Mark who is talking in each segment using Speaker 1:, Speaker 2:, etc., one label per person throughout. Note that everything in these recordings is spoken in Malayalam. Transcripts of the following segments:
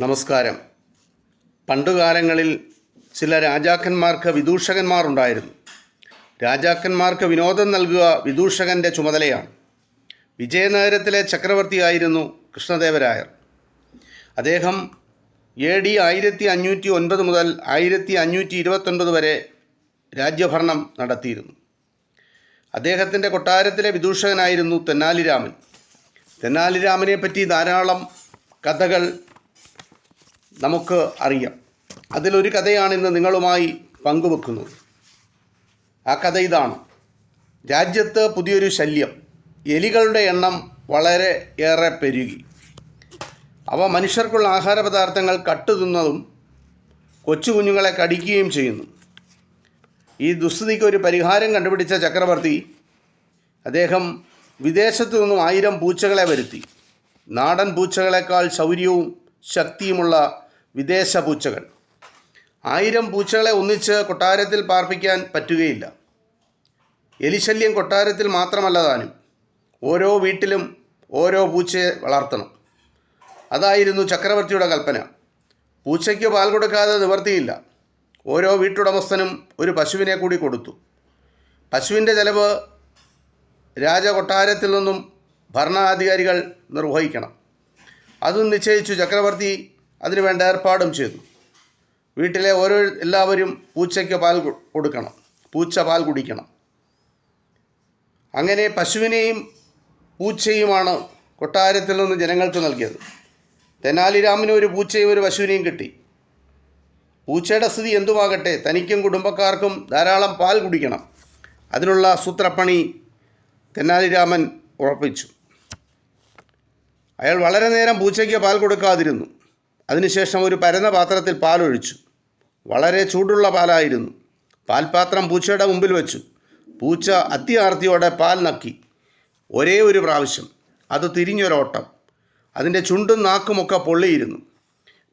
Speaker 1: നമസ്കാരം. പണ്ടുകാലങ്ങളിൽ ചില രാജാക്കന്മാർക്ക് വിദൂഷകന്മാരുണ്ടായിരുന്നു. രാജാക്കന്മാർക്ക് വിനോദം നൽകുക വിദൂഷകന്റെ ചുമതലയാണ്. വിജയനഗരത്തിലെ ചക്രവർത്തിയായിരുന്നു കൃഷ്ണദേവരായർ. അദ്ദേഹം എ ഡി ആയിരത്തി അഞ്ഞൂറ്റി ഒൻപത് മുതൽ ആയിരത്തി അഞ്ഞൂറ്റി ഇരുപത്തൊൻപത് വരെ രാജ്യഭരണം നടത്തിയിരുന്നു. അദ്ദേഹത്തിന്റെ കൊട്ടാരത്തിലെ വിദൂഷകനായിരുന്നു തെന്നാലിരാമൻ. തെന്നാലിരാമനെ പറ്റി ധാരാളം കഥകൾ നമുക്ക് അറിയാം. അതിലൊരു കഥയാണ് ഇന്ന് നിങ്ങളുമായി പങ്കുവെക്കുന്നത് ആ കഥ ഇതാണ്. രാജ്യത്ത് പുതിയൊരു ശല്യം. എലികളുടെ എണ്ണം വളരെ ഏറെ പെരുകി. അവ മനുഷ്യർക്കുള്ള ആഹാര പദാർത്ഥങ്ങൾ കട്ടുതിന്നതും കൊച്ചു കുഞ്ഞുങ്ങളെ കടിക്കുകയും ചെയ്യുന്നു. ഈ ദുസ്ഥിതിക്ക് ഒരു പരിഹാരം കണ്ടുപിടിച്ച ചക്രവർത്തി അദ്ദേഹം വിദേശത്തു നിന്നും ആയിരം പൂച്ചകളെ വരുത്തി. നാടൻ പൂച്ചകളെക്കാൾ ശൗര്യവും ശക്തിയുമുള്ള വിദേശ പൂച്ചകൾ. ആയിരം പൂച്ചകളെ ഒന്നിച്ച് കൊട്ടാരത്തിൽ പാർപ്പിക്കാൻ പറ്റുകയില്ല. എലിശല്യം കൊട്ടാരത്തിൽ മാത്രമല്ല താനും ഓരോ വീട്ടിലും ഓരോ പൂച്ചയെ വളർത്തണം. അതായിരുന്നു ചക്രവർത്തിയുടെ കൽപ്പന. പൂച്ചയ്ക്ക് പാൽ കൊടുക്കാതെ നിവർത്തിയില്ല. ഓരോ വീട്ടുടമസ്ഥനും ഒരു പശുവിനെ കൂടി കൊടുത്തു. പശുവിന്റെ ചെലവ് രാജകൊട്ടാരത്തിൽ നിന്നും ഭരണാധികാരികൾ നിർവഹിക്കണം. അതും നിശ്ചയിച്ചു ചക്രവർത്തി അതിനു വേണ്ട ഏർപ്പാടും ചെയ്തു. വീട്ടിലെ ഓരോ എല്ലാവരും പൂച്ചയ്ക്ക് പാൽ കൊടുക്കണം. പൂച്ച പാൽ കുടിക്കണം. അങ്ങനെ പശുവിനെയും പൂച്ചയുമാണ് കൊട്ടാരത്തിൽ നിന്ന് ജനങ്ങൾക്ക് നൽകിയത്. തെനാലിരാമന് ഒരു പൂച്ചയും ഒരു പശുവിനെയും കിട്ടി. പൂച്ചയുടെ സ്ഥിതി എന്തുമാകട്ടെ തനിക്കും കുടുംബക്കാർക്കും ധാരാളം പാൽ കുടിക്കണം. അതിനുള്ള സൂത്രപ്പണി തെന്നാലിരാമൻ ഉറപ്പിച്ചു. അയാൾ വളരെ നേരം പൂച്ചയ്ക്ക് പാൽ കൊടുക്കാതിരുന്നു. അതിനുശേഷം ഒരു പരന്ന പാത്രത്തിൽ പാലൊഴിച്ചു. വളരെ ചൂടുള്ള പാലായിരുന്നു. പാൽപാത്രം പൂച്ചയുടെ മുമ്പിൽ വെച്ചു. പൂച്ച അത്യാർത്തിയോടെ പാൽ നക്കി. ഒരേ ഒരു പ്രാവശ്യം. അത് തിരിഞ്ഞൊരോട്ടം. അതിന്റെ ചുണ്ടും നാക്കുമൊക്കെ പൊള്ളിയിരുന്നു.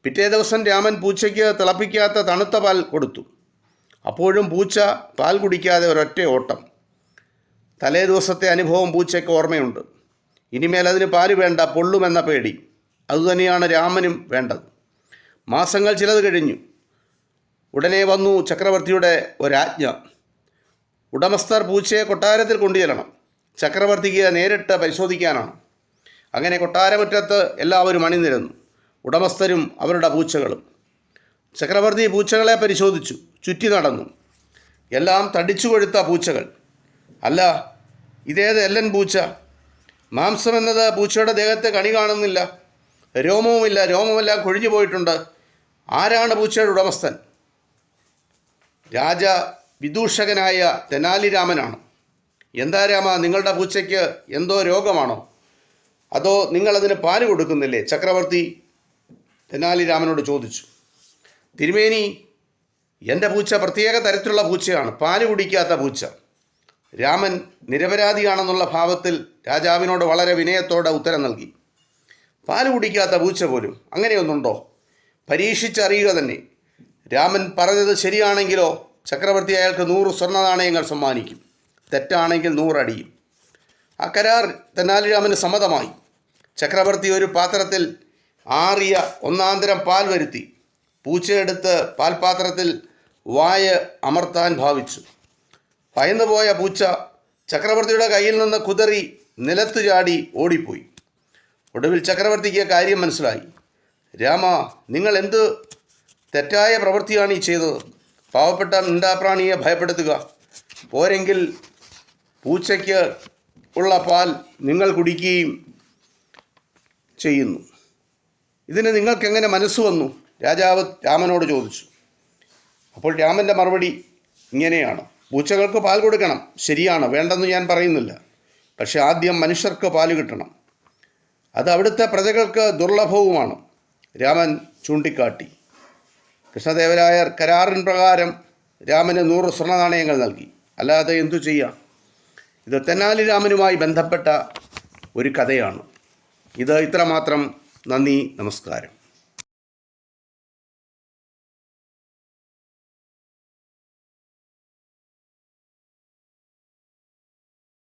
Speaker 1: പിറ്റേ ദിവസം രാമൻ പൂച്ചയ്ക്ക് തിളപ്പിക്കാത്ത തണുത്ത പാൽ കൊടുത്തു. അപ്പോഴും പൂച്ച പാൽ കുടിക്കാതെ ഒരൊറ്റ ഓട്ടം. തലേ ദിവസത്തെ അനുഭവം പൂച്ചയ്ക്ക് ഓർമ്മയുണ്ട്. ഇനിമേൽ അതിന് പാൽ വേണ്ട പൊള്ളുമെന്ന പേടി. അതുതന്നെയാണ് രാമനും വേണ്ടത്. മാസങ്ങൾ ചിലത് കഴിഞ്ഞു. ഉടനെ വന്നു ചക്രവർത്തിയുടെ ഒരാജ്ഞ. ഉടമസ്ഥർ പൂച്ചയെ കൊട്ടാരത്തിൽ കൊണ്ടുചെല്ലണം. ചക്രവർത്തിക്ക് നേരിട്ട് പരിശോധിക്കാനാണ്. അങ്ങനെ കൊട്ടാരമുറ്റത്ത് എല്ലാവരും അണിനിരന്നു. ഉടമസ്ഥരും അവരുടെ പൂച്ചകളും. ചക്രവർത്തി പൂച്ചകളെ പരിശോധിച്ചു. ചുറ്റി നടന്നു. എല്ലാം തടിച്ചു കൊഴുത്ത പൂച്ചകൾ. അല്ല ഇതേത് എല്ലൻ പൂച്ച? മാംസം എന്നത് പൂച്ചയുടെ ദേഹത്തെ കണി കാണുന്നില്ല. രോമവുമില്ല രോമമെല്ലാം കൊഴിഞ്ഞു പോയിട്ടുണ്ട്. ആരാണ് പൂച്ചയുടെ ഉടമസ്ഥൻ? രാജ വിദൂഷകനായ തെനാലിരാമനാണ്. എന്താ രാമ നിങ്ങളുടെ പൂച്ചയ്ക്ക് എന്തോ രോഗമാണോ? അതോ നിങ്ങളതിന് പാൽ കൊടുക്കുന്നില്ലേ? ചക്രവർത്തി തെനാലിരാമനോട് ചോദിച്ചു. തിരുമേനി എന്റെ പൂച്ച പ്രത്യേക തരത്തിലുള്ള പൂച്ചയാണ്. പാൽ കുടിക്കാത്ത പൂച്ച. രാമൻ നിരപരാധിയാണെന്നുള്ള ഭാവത്തിൽ രാജാവിനോട് വളരെ വിനയത്തോടെ ഉത്തരം നൽകി. പാൽ കുടിക്കാത്ത പൂച്ച പോലും. അങ്ങനെയൊന്നുണ്ടോ? പരീക്ഷിച്ചറിയുക തന്നെ. രാമൻ പറഞ്ഞത് ശരിയാണെങ്കിലോ? ചക്രവർത്തി അയാൾക്ക് നൂറ് സ്വർണ നാണയങ്ങൾ സമ്മാനിക്കും. തെറ്റാണെങ്കിൽ നൂറടിയും. ആ കരാർ തെന്നാലിരാമന് സമ്മതമായി. ചക്രവർത്തി ഒരു പാത്രത്തിൽ ആറിയ ഒന്നാന്തരം പാൽ വരുത്തി. പൂച്ചയെടുത്ത് പാൽപാത്രത്തിൽ വായ അമർത്താൻ ഭാവിച്ചു. ഭയന്നുപോയ പൂച്ച ചക്രവർത്തിയുടെ കയ്യിൽ നിന്ന് കുതറി നിലത്തു ചാടി ഓടിപ്പോയി. ഒടുവിൽ ചക്രവർത്തിക്ക് കാര്യം മനസ്സിലായി. രാമ നിങ്ങൾ എന്ത് തെറ്റായ പ്രവൃത്തിയാണ് ഈ ചെയ്തത്? പാവപ്പെട്ട മിണ്ടാപ്രാണിയെ ഭയപ്പെടുത്തുക. പോരെങ്കിൽ പൂച്ചയ്ക്ക് ഉള്ള പാൽ നിങ്ങൾ കുടിക്കുകയും ചെയ്യുന്നു. ഇതിന് നിങ്ങൾക്കെങ്ങനെ മനസ്സ് വന്നു? രാജാവ് രാമനോട് ചോദിച്ചു. അപ്പോൾ രാമന്റെ മറുപടി ഇങ്ങനെയാണ്. പൂച്ചകൾക്ക് പാൽ കൊടുക്കണം. ശരിയാണ് വേണ്ടെന്ന് ഞാൻ പറയുന്നില്ല. പക്ഷേ ആദ്യം മനുഷ്യർക്ക് പാൽ കിട്ടണം. അത് അവിടുത്തെ പ്രജകൾക്ക് ദുർലഭവുമാണ്. രാമൻ ചൂണ്ടിക്കാട്ടി. കൃഷ്ണദേവരായർ കരാറിൻ പ്രകാരം രാമന് നൂറ് സ്വർണ നാണയങ്ങൾ നൽകി. അല്ലാതെ എന്തു ചെയ്യാം? ഇത് തെന്നാലി രാമനുമായി ബന്ധപ്പെട്ട ഒരു കഥയാണ്. ഇത് ഇത്രമാത്രം. നന്ദി നമസ്കാരം.